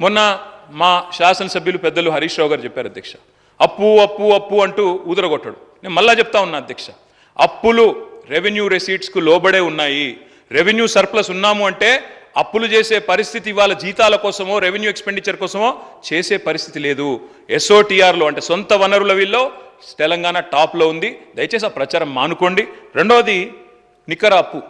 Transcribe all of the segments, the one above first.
మొన్న మా శాసనసభ్యులు పెద్దలు హరీష్ రావు గారు చెప్పారు అధ్యక్ష. అప్పు అప్పు అప్పు అంటూ ఊదరగొట్టాడు. నేను మళ్ళా చెప్తా ఉన్నా అధ్యక్ష. అప్పులు రెవెన్యూ రెసీట్స్కు లోబడే ఉన్నాయి. రెవెన్యూ సర్ప్లస్ ఉన్నాము అంటే అప్పులు చేసే పరిస్థితి ఇవాళ జీతాల కోసమో రెవెన్యూ ఎక్స్పెండిచర్ కోసమో చేసే పరిస్థితి లేదు. ఎస్ఓటీఆర్లో అంటే సొంత వనరుల వీల్లో తెలంగాణ టాప్లో ఉంది. దయచేసి ఆ ప్రచారం మానుకోండి. రెండవది నికర అప్పు.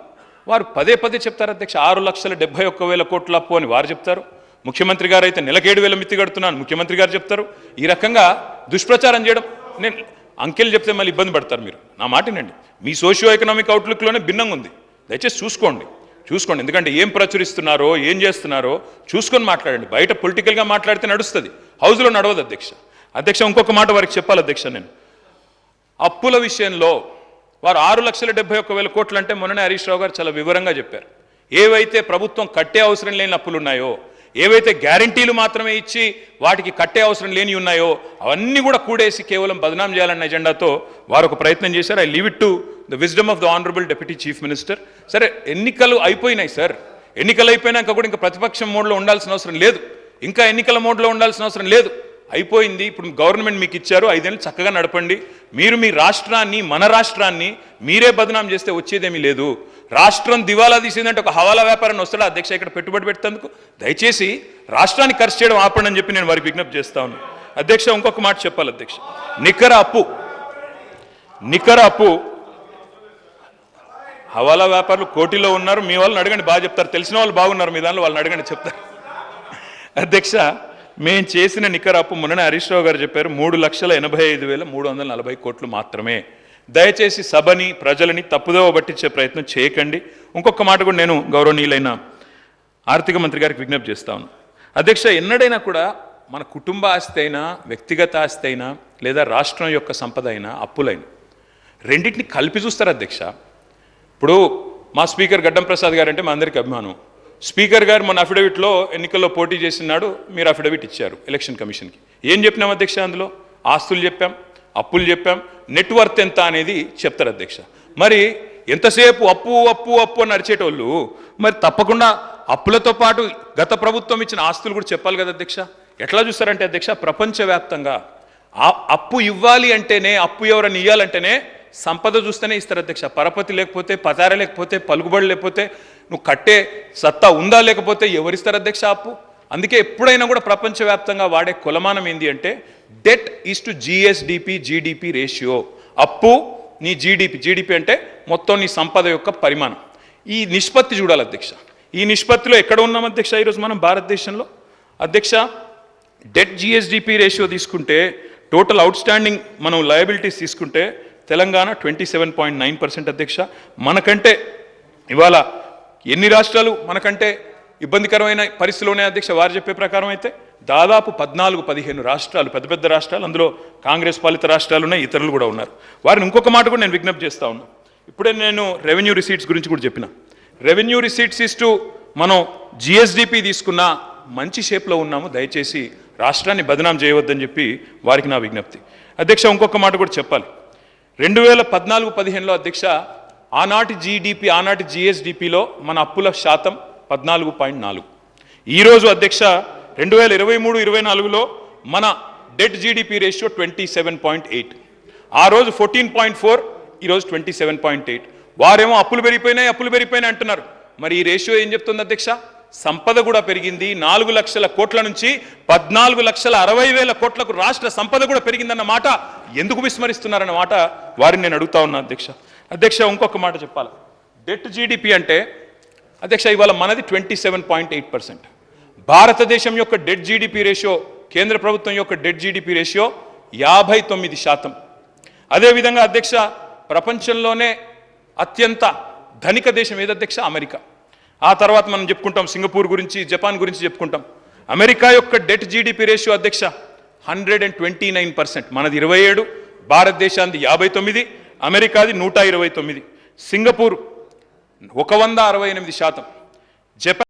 వారు పదే పదే చెప్తారు అధ్యక్ష. ఆరు లక్షల డెబ్బై ఒక్క వేల కోట్ల అప్పు అని వారు చెప్తారు. ముఖ్యమంత్రి గారు అయితే నెలకేడు వేల మిత్తి కడుతున్నాను. ముఖ్యమంత్రి గారు చెప్తారు ఈ రకంగా దుష్ప్రచారం చేయడం. నేను అంకెలు చెప్తే మళ్ళీ ఇబ్బంది పడతారు మీరు. నా మాటినండి మీ సోషియో ఎకనామిక్ అవుట్లుక్లోనే భిన్నంగా ఉంది. దయచేసి చూసుకోండి. చూసుకోండి. ఎందుకంటే ఏం ప్రచురిస్తున్నారో ఏం చేస్తున్నారో చూసుకొని మాట్లాడండి. బయట పొలిటికల్గా మాట్లాడితే నడుస్తుంది. హౌస్లో నడవదు అధ్యక్ష. అధ్యక్ష ఇంకొక మాట వారికి చెప్పాలి అధ్యక్ష నేను. అప్పుల విషయంలో వారు ఆరు లక్షల డెబ్బై ఒక్క వేల కోట్లు అంటే మొన్ననే హరీష్ రావు గారు చాలా వివరంగా చెప్పారు. ఏవైతే ప్రభుత్వం కట్టే అవసరం లేని అప్పులు ఉన్నాయో ఏవైతే గ్యారంటీలు మాత్రమే ఇచ్చి వాటికి కట్టే అవసరం లేని ఉన్నాయో అవన్నీ కూడా కూడేసి కేవలం బదనాం చేయాలన్న ఎజెండాతో వారు ఒక ప్రయత్నం చేశారు. I leave it to the wisdom of the honourable deputy chief minister. సరే ఎన్నికలు అయిపోయినాయి సార్. ఎన్నికలు అయిపోయినాక కూడా ఇంకా ప్రతిపక్షం మోడ్లో ఉండాల్సిన అవసరం లేదు. ఇంకా ఎన్నికల మోడ్లో ఉండాల్సిన అవసరం లేదు. అయిపోయింది. ఇప్పుడు గవర్నమెంట్ మీకు ఇచ్చారు. ఐదేళ్ళు చక్కగా నడపండి. మీరు మీ రాష్ట్రాన్ని మన రాష్ట్రాన్ని మీరే బదనాం చేస్తే వచ్చేదేమీ లేదు. రాష్ట్రం దివాలా తీసిందంటే ఒక హవాలా వ్యాపారాన్ని వస్తాడా? అధ్యక్ష ఇక్కడ పెట్టుబడి పెట్టేందుకు దయచేసి రాష్ట్రాన్ని ఖర్చు చేయడం ఆపండి అని చెప్పి నేను వారికి విజ్ఞప్తి చేస్తా ఉన్నాను అధ్యక్ష ఇంకొక మాట చెప్పాలి అధ్యక్ష. నికర అప్పు. నికర అప్పు. హవాలా వ్యాపారులు కోటిలో ఉన్నారు మీ వాళ్ళని అడగండి బాగా చెప్తారు. తెలిసిన వాళ్ళు బాగున్నారు మీ దానిలో వాళ్ళని అడగండి చెప్తారు. అధ్యక్ష మేము చేసిన నికర అప్పు మొన్ననే హరీష్ రావు గారు చెప్పారు మూడు లక్షల ఎనభై ఐదు వేల మూడు వందల నలభై కోట్లు మాత్రమే. దయచేసి సభని ప్రజలని తప్పుదోవ పట్టించే ప్రయత్నం చేయకండి. ఇంకొక మాట కూడా నేను గౌరవనీయులైన ఆర్థిక మంత్రి గారికి విజ్ఞప్తి చేస్తాను అధ్యక్ష ఎన్నడైనా కూడా మన కుటుంబ ఆస్తి అయినా వ్యక్తిగత ఆస్తి అయినా లేదా రాష్ట్రం యొక్క సంపద అయినా అప్పులైన రెండింటిని కలిపి చూస్తారు అధ్యక్ష. ఇప్పుడు మా స్పీకర్ గడ్డం ప్రసాద్ గారు అంటే మా అందరికీ అభిమానం. స్పీకర్ గారు మన అఫిడవిట్లో ఎన్నికల్లో పోటీ చేసినాడు మీరు అఫిడవిట్ ఇచ్చారు ఎలక్షన్ కమిషన్కి. ఏం చెప్పినాం అధ్యక్ష అందులో? ఆస్తులు చెప్పాం అప్పులు చెప్పాం. నెట్వర్త్ ఎంత అనేది చెప్తారు అధ్యక్ష. మరి ఎంతసేపు అప్పు అప్పు అప్పు అని నడిచేటోళ్ళు మరి తప్పకుండా అప్పులతో పాటు గత ప్రభుత్వం ఇచ్చిన ఆస్తులు కూడా చెప్పాలి కదా అధ్యక్ష. ఎట్లా చూస్తారంటే అధ్యక్ష ప్రపంచవ్యాప్తంగా అప్పు ఇవ్వాలి అంటేనే అప్పు ఎవరని ఇవ్వాలంటేనే సంపద చూస్తేనే ఇస్తారు అధ్యక్ష. పరపతి లేకపోతే పతార లేకపోతే పలుకుబడి లేకపోతే నువ్వు కట్టే సత్తా ఉందా లేకపోతే ఎవరిస్తారు అధ్యక్ష అప్పు? అందుకే ఎప్పుడైనా కూడా ప్రపంచవ్యాప్తంగా వాడే కులమానం ఏంటి అంటే debt is to GSDP GDP ratio అప్పు నీ జీడిపి జీడిపి అంటే మొత్తం నీ సంపద యొక్క పరిమాణం. ఈ నిష్పత్తి చూడాలి అధ్యక్ష. ఈ నిష్పత్తిలో ఎక్కడ ఉన్నాం అధ్యక్ష ఈరోజు మనం భారతదేశంలో? అధ్యక్ష డెట్ జిఎస్డిపి రేషియో తీసుకుంటే టోటల్ అవుట్ స్టాండింగ్ మనం లయబిలిటీస్ తీసుకుంటే Telangana twenty seven point nine percent అధ్యక్ష. మనకంటే ఇవాళ ఎన్ని రాష్ట్రాలు? మనకంటే ఇబ్బందికరమైన పరిస్థితిలోనే ఉన్నాయి అధ్యక్ష వారు చెప్పే ప్రకారం అయితే దాదాపు పద్నాలుగు పదిహేను రాష్ట్రాలు పెద్ద పెద్ద రాష్ట్రాలు అందులో కాంగ్రెస్ పాలిత రాష్ట్రాలు ఉన్నాయి ఇతరులు కూడా ఉన్నారు. వారిని ఇంకొక మాట కూడా నేను విజ్ఞప్తి చేస్తా ఉన్నా. ఇప్పుడే నేను రెవెన్యూ రిసీట్స్ గురించి కూడా చెప్పిన. రెవెన్యూ రిసీట్స్ ఇస్తూ మనం జిఎస్డిపి తీసుకున్న మంచి షేప్లో ఉన్నాము దయచేసి రాష్ట్రాన్ని బదనాం చేయవద్దని చెప్పి వారికి నా విజ్ఞప్తి. అధ్యక్ష ఇంకొక మాట కూడా చెప్పాలి. రెండు వేల పద్నాలుగు పదిహేనులో అధ్యక్ష ఆనాటి జీడిపి ఆనాటి జిఎస్డిపిలో మన అప్పుల శాతం పద్నాలుగు పాయింట్ నాలుగు. ఈరోజు అధ్యక్ష రెండు వేల ఇరవై మూడు ఇరవై నాలుగులో మన debt GDP ratio twenty seven point eight. ఆ రోజు ఫోర్టీన్ పాయింట్ ఫోర్ ఈరోజు ట్వంటీ సెవెన్ పాయింట్ ఎయిట్. వారేమో అప్పులు పెరిగిపోయినాయి అప్పులు పెరిగిపోయినాయి అంటున్నారు. మరి ఈ రేషియో ఏం చెప్తుంది అధ్యక్ష? సంపద కూడా పెరిగింది నాలుగు లక్షల కోట్ల నుంచి పద్నాలుగు లక్షల అరవై వేల కోట్లకు రాష్ట్ర సంపద కూడా పెరిగిందన్న మాట ఎందుకు విస్మరిస్తున్నారన్న మాట వారిని నేను అడుగుతా ఉన్నా అధ్యక్ష. అధ్యక్ష ఇంకొక మాట చెప్పాలి? డెట్ జీడిపి అంటే అధ్యక్ష ఇవాళ మనది twenty seven point eight percent భారతదేశం యొక్క డెట్ జీడిపి రేషియో కేంద్ర ప్రభుత్వం యొక్క డెట్ జీడిపి రేషియో యాభై తొమ్మిది శాతం. అదేవిధంగా అధ్యక్ష ప్రపంచంలోనే అత్యంత ధనిక దేశం ఏది అధ్యక్ష? అమెరికా. ఆ తర్వాత మనం చెప్పుకుంటాం సింగపూర్ గురించి జపాన్ గురించి చెప్పుకుంటాం. అమెరికా యొక్క డెట్ జీడిపి రేషియో అధ్యక్ష hundred and twenty nine percent మనది ఇరవై ఏడు భారతదేశానికి యాభై తొమ్మిది అమెరికాది నూట ఇరవై తొమ్మిది. సింగపూర్ ఒక వంద అరవై ఎనిమిది శాతం. జపాన్